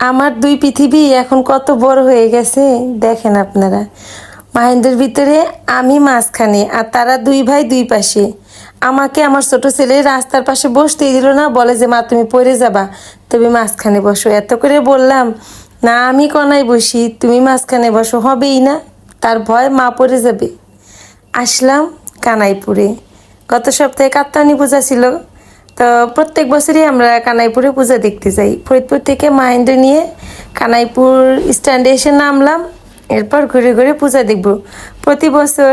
আমার দুই পৃথিবী এখন কত বড় হয়ে গেছে, দেখেন আপনারা। মাহেন্দ্রের ভিতরে আমি মাঝখানে আর তারা দুই ভাই দুই পাশে। আমাকে আমার ছোট ছেলে রাস্তার পাশে বসতেই দিল না, বলে যে, মা, তুমি পড়ে যাবা, তুমি মাঝখানে বসো। এত করে বললাম, না, আমি কনায় বসি, তুমি মাঝখানে বসো, হবেই না, তার ভয় মা পড়ে যাবে। আসলাম কানাইপুরে। গত সপ্তাহে কাত্তানি পূজা ছিল তো প্রত্যেক বছরই আমরা কানাইপুরে পূজা দেখতে যাই। ফরিদপুর থেকে মাহিন্দ্র নিয়ে কানাইপুর স্ট্যান্ডে এসে নামলাম, এরপর ঘুরে ঘুরে পূজা দেখব। প্রতি বছর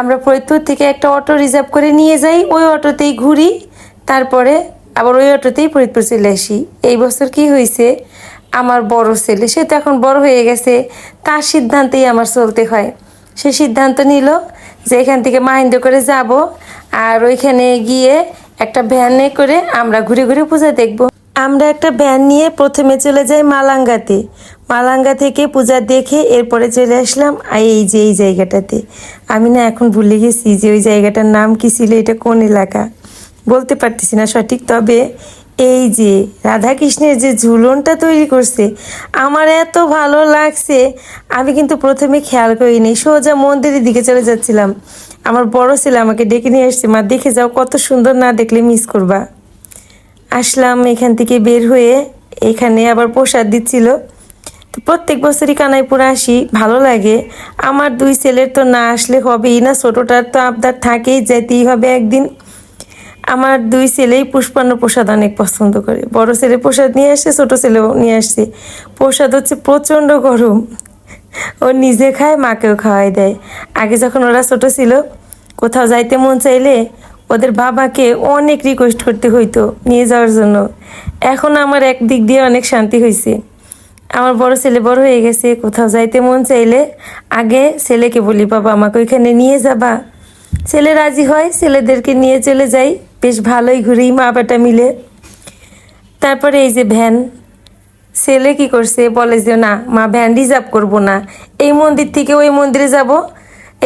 আমরা ফরিদপুর থেকে একটা অটো রিজার্ভ করে নিয়ে যাই, ওই অটোতেই ঘুরি, তারপরে আবার ওই অটোতেই ফরিদপুর চলে আসি। এই বছর কি হয়েছে, আমার বড় ছেলে, সে তো এখন বড় হয়ে গেছে, তার সিদ্ধান্তেই আমার চলতে হয়। সে সিদ্ধান্ত নিল যে এখান থেকে মাহিন্দ্র করে যাব, আর ওইখানে গিয়ে একটা ভ্যানে করে আমরা ঘুরে ঘুরে পূজা দেখব। আমরা একটা ভ্যান নিয়ে প্রথমে চলে যাই মালাঙ্গাতে। মালাঙ্গা থেকে পূজা দেখে এরপরে চলে আসলাম এই যে এই জায়গাটাতে। আমি না এখন ভুলে গেছি যে ওই জায়গাটার নাম কী ছিল, এটা কোন এলাকা? বলতে পারতেছি না সঠিক, তবে এই যে রাধাকৃষ্ণের যে ঝুলনটা তৈরি করছে, আমার এত ভালো লাগছে। আমি কিন্তু প্রথমে খেয়াল করিনি, সোজা মন্দিরের দিকে চলে যাচ্ছিলাম। আমার বড় ছেলে আমাকে ডেকে নিয়ে আসছে, মা, দেখে যাও, কত সুন্দর না দেখলে মিস করবা। আসলাম এখান থেকে বের হয়ে, এখানে আবার প্রসাদ দিচ্ছিল। তো প্রত্যেক বছরই কানাইপুরে আসি, ভালো লাগে। আমার দুই ছেলের তো না আসলে হবেই না, ছোটোটার তো আবদার থাকেই, যেতেই হবে একদিন। আমার দুই ছেলেই পুষ্পান্ন প্রসাদ অনেক পছন্দ করে। বড় ছেলে প্রসাদ নিয়ে আসে, ছোট ছেলেও নিয়ে আসছে প্রসাদ হচ্ছে প্রচণ্ড গরম। ও নিজে খায়, মাকেও খাওয়াই দেয়। আগে যখন ওরা ছোট ছিল, কোথাও যাইতে মন চাইলে ওদের বাবাকে অনেক রিকোয়েস্ট করতে হইতো নিয়ে যাওয়ার জন্য। এখন আমার এক দিক দিয়ে অনেক শান্তি হয়েছে আমার বড় ছেলে বড় হয়ে গেছে, কোথাও যাইতে মন চাইলে আগে ছেলেকে বলি, বাবা, আমাকে ওইখানে নিয়ে যাবা। ছেলে রাজি হয়, ছেলেদেরকে নিয়ে চলে যাই। বেশ ভালোই ঘুরি মা বেটা মিলে। তারপরে এই যে ভ্যান, ছেলে কি করছে? বলে যে, না, মা, ভ্যান রিজার্ভ করব না। এই মন্দির থেকে ওই মন্দিরে যাব।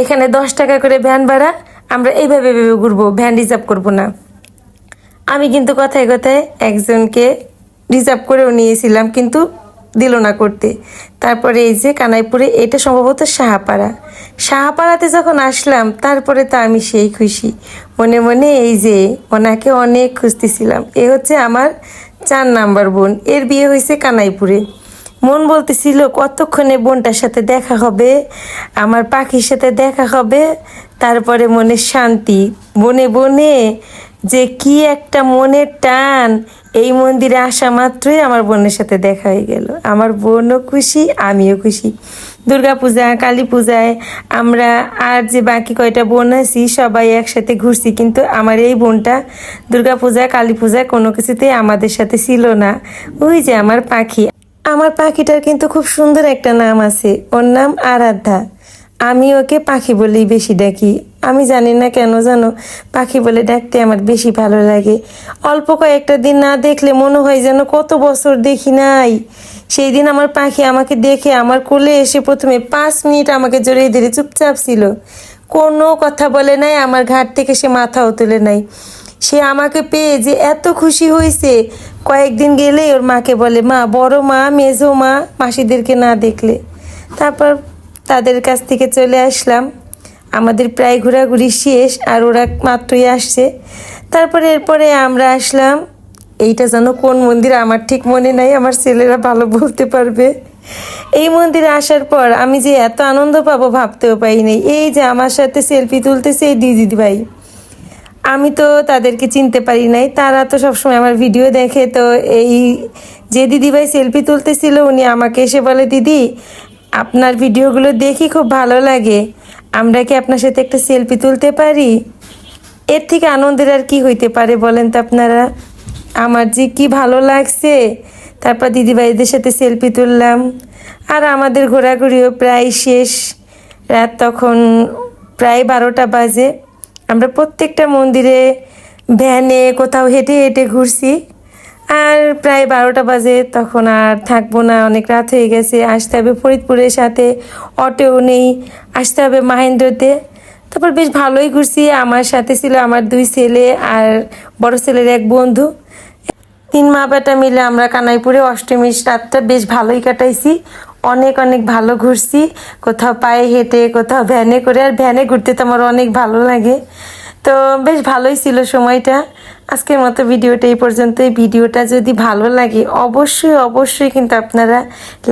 এখানে দশ টাকা করে ভ্যান ভাড়া। আমরা এইভাবে ভেবে ঘুরবো, ভ্যান রিজার্ভ করব না। আমি কিন্তু কথায় কথায় একজনকে রিজার্ভ করেও নিয়েছিলাম, কিন্তু দিল না করতে। তারপরে এই যে কানাইপুরে, এটা সম্ভবত সাহাপাড়া। সাহাপাড়াতে যখন আসলাম, তারপরে তো আমি সেই খুশি। মনে মনে এই যে ওনাকে অনেক খুঁজতেছিলাম। এ হচ্ছে আমার চার নাম্বার বোন। এর বিয়ে হয়েছে কানাইপুরে। মন বলতেছিল, কতক্ষণে বোনটার সাথে দেখা হবে? আমার পাখির সাথে দেখা হবে? তারপরে মনে শান্তি। বনে বনে যে কি একটা মনের টান। এই মন্দিরে আসা মাত্রই আমার বোনের সাথে দেখা হয়ে গেল। আমার বোনও খুশি, আমিও খুশি। দুর্গা পূজা কালী পূজায় আমরা আর যে বাকি কয়টা বোন আছি, সবাই একসাথে ঘুরছি। কিন্তু আমার এই বোনটা দুর্গা পূজা কালী পূজায় কোনো কিছুতেই আমাদের সাথে ছিল না। ওই যে আমার পাখি। আমার পাখিটার কিন্তু খুব সুন্দর একটা নাম আছে। ওর নাম আরাধ্যা। আমি ওকে পাখি বলেই বেশি ডাকি। আমি জানি না কেন জানো? পাখি বলে ডাকতে আমার বেশি ভালো লাগে। অল্প কয়েকটা দিন না দেখলে মনে হয় যেন কত বছর দেখি নাই। সেই দিন আমার পাখি আমাকে দেখে আমার কোলে এসে প্রথমে পাঁচ মিনিট আমাকে জড়িয়ে ধরে চুপচাপ ছিল। কোনো কথা বলে নাই, আমার ঘাট থেকে সে মাথাও তুলে নাই। সে আমাকে পেয়ে যে এত খুশি হয়েছে। কয়েকদিন গেলেই ওর মাকে বলে, মা, বড় মা, মেজো মা, মাসিদেরকে না দেখলে। তারপর তাদের কাছ থেকে চলে আসলাম। আমাদের প্রায় ঘোরাঘুরি শেষ আর ওরা মাত্রই আসছে। তারপরে এরপরে আমরা আসলাম, এইটা যেন কোন মন্দির আমার ঠিক মনে নাই, আমার ছেলেরা ভালো বলতে পারবে। এই মন্দিরে আসার পর আমি যে এত আনন্দ পাবো ভাবতেও পাই পাইনি এই যে আমার সাথে সেলফি তুলতেছে এই দিদি ভাই আমি তো তাদেরকে চিনতে পারি নাই, তারা তো সবসময় আমার ভিডিও দেখে। তো এই যে দিদিভাই সেলফি তুলতেছিল, উনি আমাকে এসে বলে, দিদি, আপনার ভিডিওগুলো দেখি খুব ভালো লাগে। আমরা কি আপনার সাথে একটা সেলফি তুলতে পারি? এর থেকে আনন্দের আর কি হইতে পারে বলেন তো আপনারা? আমার যে কি ভালো লাগছে। তারপর দিদিভাইদের সাথে সেলফি তুললাম। আর আমাদের ঘোরাঘুরিও প্রায় শেষ। রাত তখন প্রায় বারোটা বাজে। আমরা প্রত্যেকটা মন্দিরে ভ্যানে কোথাও হেঁটে হেঁটে ঘুরছি। আর প্রায় বারোটা বাজে, তখন আর থাকব না, অনেক রাত হয়ে গেছে। আসতে হবে ফরিদপুরের সাথে, অটোও নেই। আসতে হবে মাহেন্দ্রতে। তারপর বেশ ভালোই ঘুরছি। আমার সাথে ছিল আমার দুই ছেলে আর বড় ছেলের এক বন্ধু। তিন মা বেটা মিলে আমরা কানাইপুরে অষ্টমীর রাতটা বেশ ভালোই কাটাইছি। অনেক অনেক ভালো ঘুরছি। কোথাও পায়ে হেঁটে, কোথাও ভ্যানে করে, আর ভ্যানে ঘুরতে তো আমার অনেক ভালো লাগে। তো বেশ ভালোই ছিল সময়টা। আজকের মতো ভিডিওটা এই পর্যন্ত ভিডিওটা যদি ভালো লাগে, অবশ্যই অবশ্যই কিন্তু আপনারা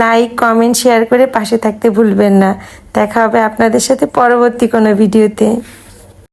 লাইক কমেন্ট শেয়ার করে পাশে থাকতে ভুলবেন না। দেখা হবে আপনাদের সাথে পরবর্তী কোনো ভিডিওতে।